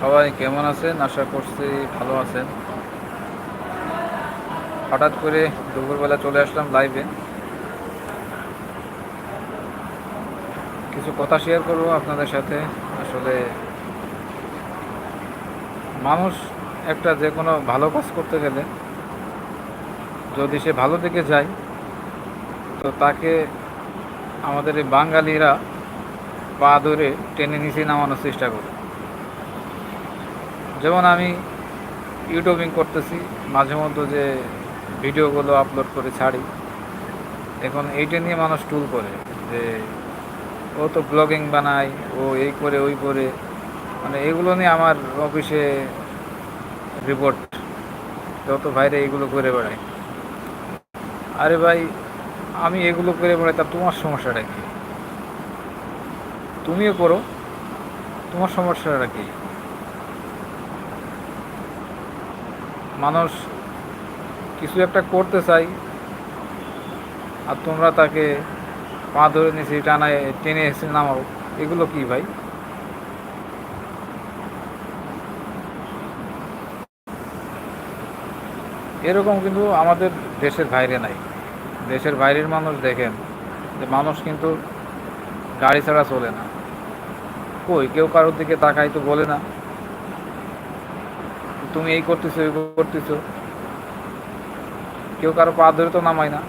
সবাই কেমন আছেন? আশা করছি ভালো আছেন। হঠাৎ করে দুপুরবেলা চলে আসলাম লাইভে কিছু কথা শেয়ার করব আপনাদের সাথে। আসলে মানুষ একটা যে কোনো ভালো কাজ করতে গেলে যদি সে ভালো দিকে যায়, তো তাকে আমাদের এই বাঙালিরা পা ধরে টেনে নিচে নামানোর চেষ্টা করে যেমন আমি ইউটিউবিং করতেছি, মাঝে মধ্যে যে ভিডিওগুলো আপলোড করে ছাড়ি। এখন এইটা নিয়ে মানুষ টুল করে যে, ও তো ব্লগিং বানায়, ও এই করে, ওই করে। মানে এগুলো নিয়ে আমার অফিসে রিপোর্ট যত ভাইরে এইগুলো করে বেড়ায়। আরে ভাই, আমি এগুলো করে বেড়াই, তা তোমার সমস্যাটা কি? তুমিও করো, তোমার সমস্যাটা কি? মানুষ কিছু একটা করতে চাই আর তোমরা তাকে পা ধরে নিয়েছি টানায় টেনে এসে নামাও। এগুলো কি ভাই? এরকম কিন্তু আমাদের দেশের বাইরে নাই। দেশের বাইরের মানুষ দেখেন যে মানুষ কিন্তু গাড়ি ছাড়া চলে না। কই? কেউ কারোর দিকে তাকাই তো বলে না। তুমি এই করতেছো এই করতেছো। কেউ কারও পা ধরে তো নামায় না।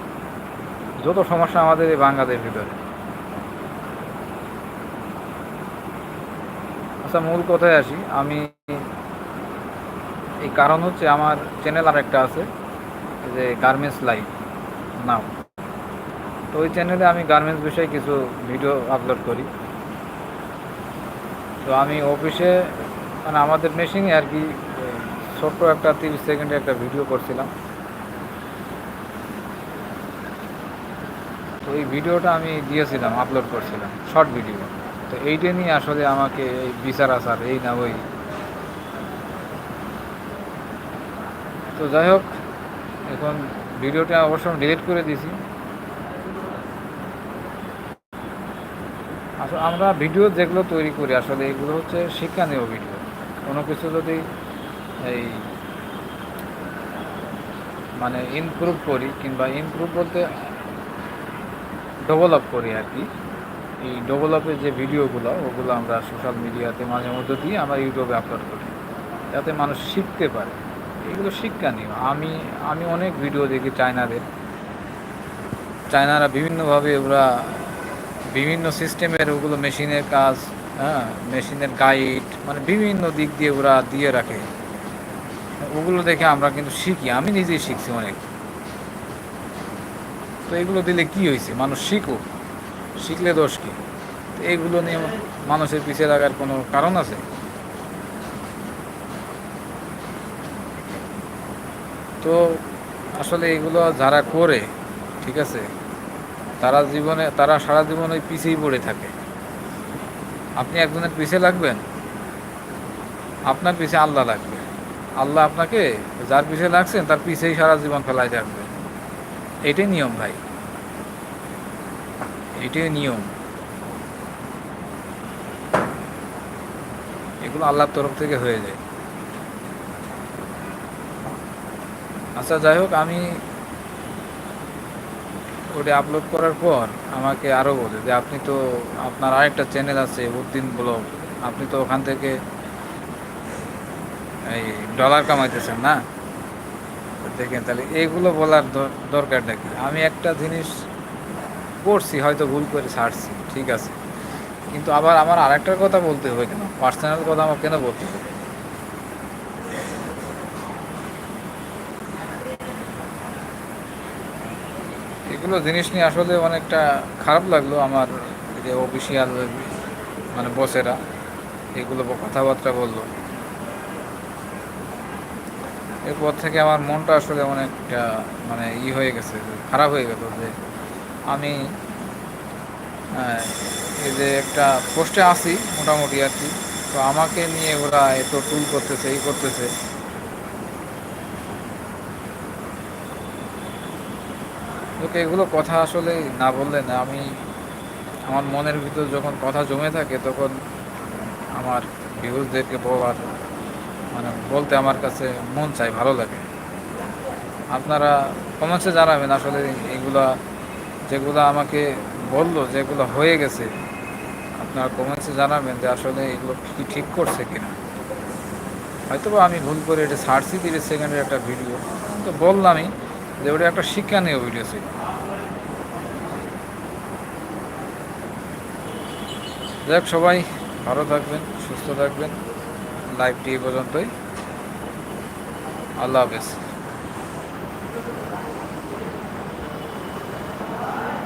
যত সমস্যা আমাদের এই বাংলাদেশ ভিতরে। আচ্ছা মূল কথায় আসি। আমি এই কারণ হচ্ছে আমার চ্যানেল আর একটা আছে, যে গার্মেন্টস লাইফ নাও। তো ওই চ্যানেলে আমি গার্মেন্টস বিষয়ে কিছু ভিডিও আপলোড করি। তো আমি অফিসে মানে আমাদের মেশিনে আর কি ছোট্ট একটা তিরিশ সেকেন্ডে একটা ভিডিও করছিলাম। তো এই ভিডিওটা আমি দিয়েছিলাম আপলোড করছিলাম শর্ট ভিডিও তো এইটা নিয়ে আসলে আমাকে এই বিচার আসার, এই না ওই। তো যাই হোক, এখন ভিডিওটা অবশ্য ডিলিট করে দিয়েছি। আসলে আমরা ভিডিও যেগুলো তৈরি করি, আসলে এগুলো হচ্ছে শিক্ষানীয় ভিডিও কোনো কিছু যদি এই মানে ইমপ্রুভ করি কিংবা ইমপ্রুভ বলতে ডেভেলপ করি আর কি। এই ডেভেলপের যে ভিডিওগুলো ওগুলো আমরা সোশ্যাল মিডিয়াতে মাঝে মধ্যে দিয়ে আমরা ইউটিউবে আপলোড করি। যাতে মানুষ শিখতে পারে। এগুলো শিক্ষা নিও। আমি আমি অনেক ভিডিও দেখি চায়নাদের চায়নারা বিভিন্নভাবে ওরা বিভিন্ন সিস্টেমের ওগুলো মেশিনের কাজ হ্যাঁ মেশিনের গাইড মানে বিভিন্ন দিক দিয়ে ওরা দিয়ে রাখে। ওগুলো দেখে আমরা কিন্তু শিখি। আমি নিজেই শিখছি অনেক। তো এগুলো দিলে কি হয়েছে? মানুষ শিখুক। শিখলে দোষ কি? এগুলো নিয়ে মানুষের পিছিয়ে লাগার কোনো কারণ আছে? তো আসলে এগুলো যারা করে, ঠিক আছে, তারা জীবনে, তারা সারা জীবন ওই পিছিয়েই পড়ে থাকে। আপনি একজনের পিছিয়ে লাগবেন? আপনার পিছে আল্লাহ লাগবে। আল্লাহ আপনাকে যার পিছিয়ে লাগছেন, তার পিছিয়েই সারা জীবন ফেলায় থাকবে। এটাই নিয়ম ভাই। এটাই নিয়ম। এগুলো আল্লাহর তরফ থেকে হয়ে যায়। আচ্ছা যাই হোক, আমি ওটা আপলোড করার পর আমাকে আরও বলে যে, আপনি তো আপনার আরেকটা চ্যানেল আছে, উদ্দিন ব্লগ। আপনি তো ওখান থেকে এই ডলার কামাইতেছেন না? দেখেন তাহলে এইগুলো বলার দর- দরকারটা কি? আমি একটা জিনিস করছি, হয়তো ভুল করে ছাড়ছি, ঠিক আছে। কিন্তু আবার আমার আরেকটার কথা বলতে হবে কেন? পার্সোনাল কথা আমার কেন বলতে হবে? এগুলো জিনিস নিয়ে আসলে অনেকটা খারাপ লাগল আমার যে অফিসিয়াল মানে বসেরা। এগুলো কথাবার্তা বলল। এরপর থেকে আমার মনটা আসলে অনেকটা মানে ই হয়ে গেছে, খারাপ হয়ে গেল যে আমি এই যে একটা পোস্টে আসি মোটামুটি আর কি। তো আমাকে নিয়ে ওরা এত টুল করতেছে এই করতেছে। ওকে এগুলো কথা আসলে না বললে না, আমি আমার মনের ভিতর যখন কথা জমে থাকে তখন আমার ভিউজদেরকে বলার মানে বলতে আমার কাছে মন চাই, ভালো লাগে। আপনারা কমেন্টসে জানাবেন আসলে এগুলা, যেগুলো আমাকে বলল, যেগুলো হয়ে গেছে। আপনারা কমেন্টসে জানাবেন যে আসলে এগুলো কি ঠিক করছে কিনা। হয়তো আমি ভুল করে এটা ছাড়ছি তিরিশ সেকেন্ডের একটা ভিডিও। তো বললামই যে ওটা একটা শিক্ষা শিক্ষণীয় ভিডিও ছিল। যাক সবাই ভালো থাকবেন, সুস্থ থাকবেন। লাইভটি এই পর্যন্তই। আল্লাহ হাফেজ।